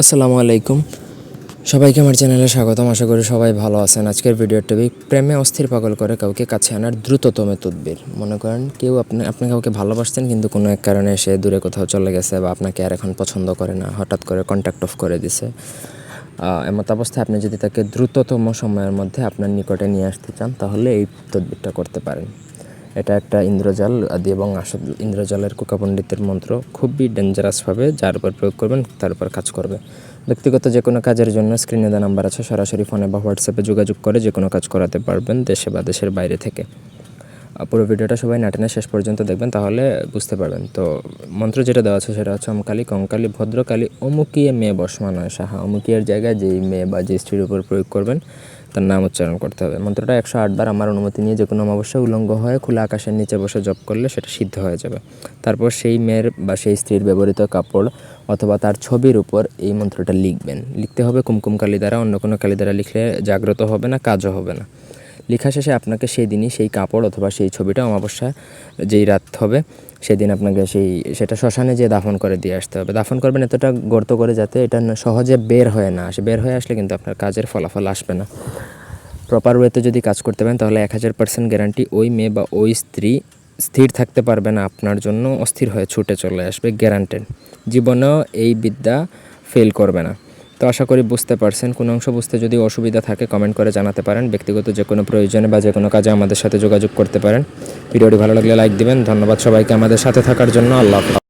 আসসালামু আলাইকুম। সবাইকে আমার চ্যানেলে স্বাগতম। আশা করি সবাই ভালো আছেন। আজকের ভিডিওর টপিক প্রেমে অস্থির পাগল করে কাউকে কাছে আনার দ্রুততম তদবির। মনে করেন কেউ আপনি আপনি কাউকে ভালোবাসতেন কিন্তু কোনো এক কারণে সে দূরে কোথাও চলে গেছে বা আপনাকে আর এখন পছন্দ করে না, হঠাৎ করে কন্ট্যাক্ট অফ করে দিছে। এমত অবস্থায় আপনি যদি তাকে দ্রুততম সময়ের মধ্যে আপনার নিকটে নিয়ে আসতে চান, তাহলে এই তদবিরটা করতে পারেন। এটা একটা ইন্দ্রজাল আদি এবং আসল ইন্দ্রজালের কোকা পণ্ডিতের মন্ত্র খুবই ডেঞ্জারাসভাবে যার উপর প্রয়োগ করবেন, তার উপর কাজ করবে। ব্যক্তিগত যে কোনো কাজের জন্য স্ক্রিনে দেওয়া নাম্বার আছে, সরাসরি ফোনে বা হোয়াটসঅ্যাপে যোগাযোগ করে যে কোনো কাজ করাতে পারবেন দেশে বা দেশের বাইরে থেকে। পুরো ভিডিওটা সবাই নাটেনে শেষ পর্যন্ত দেখবেন, তাহলে বুঝতে পারবেন। তো মন্ত্র যেটা দেওয়া আছে সেটা হচ্ছে অমকালী কঙ্কালী ভদ্রকালী অমুকিয়ে মেয়ে বসমানয় সাহা। অমুকিয়ার জায়গায় যেই মেয়ে বা যে স্ত্রীর উপর প্রয়োগ করবেন, তার নাম উচ্চারণ করতে হবে। মন্ত্রটা একশো আটবার আমার অনুমতি নিয়ে যে কোনো অমাবস্যা উলঙ্গ হয়ে খোলা আকাশের নিচে বসে জপ করলে সেটা সিদ্ধ হয়ে যাবে। তারপর সেই মেয়ের বা সেই স্ত্রীর ব্যবহৃত কাপড় অথবা তার ছবির উপর এই মন্ত্রটা লিখবেন। লিখতে হবে কুমকুম কালি দ্বারা, অন্য কোনো কালি দ্বারা লিখলে জাগ্রত হবে না, কাজও হবে না। লেখা শেষে আপনাকে সেই দিনই সেই কাপড় অথবা সেই ছবিটা অমাবস্যা যেই রাত হবে, সেদিন আপনাকে সেই, সেটা শ্মশানে যেয়ে দাফন করে দিয়ে আসতে হবে। দাফন করবেন এতটা গর্ত করে যাতে এটা সহজে বের হয়ে না আসে। বের হয়ে আসলে কিন্তু আপনার কাজের ফলাফল আসবে না। প্রপার ওয়েতে যদি কাজ করতে পারেন, তাহলে এক হাজার পার্সেন্ট গ্যারান্টি ওই মেয়ে বা ওই স্ত্রী স্থির থাকতে পারবে না। আপনার জন্য অস্থির হয়ে ছুটে চলে আসবে গ্যারান্টেড জীবনেও এই বিদ্যা ফেল করবে না। তো আশা করি বুঝতে পারছেন। কোনো অংশ বুঝতে যদি অসুবিধা থাকে কমেন্ট করে জানাতে পারেন। ব্যক্তিগত যে কোনো প্রয়োজনে বা যে কোনো কাজে আমাদের সাথে যোগাযোগ করতে পারেন। ভিডিওটি ভালো লাগলে লাইক দিবেন। ধন্যবাদ সবাইকে আমাদের সাথে থাকার জন্য। আল্লাহ।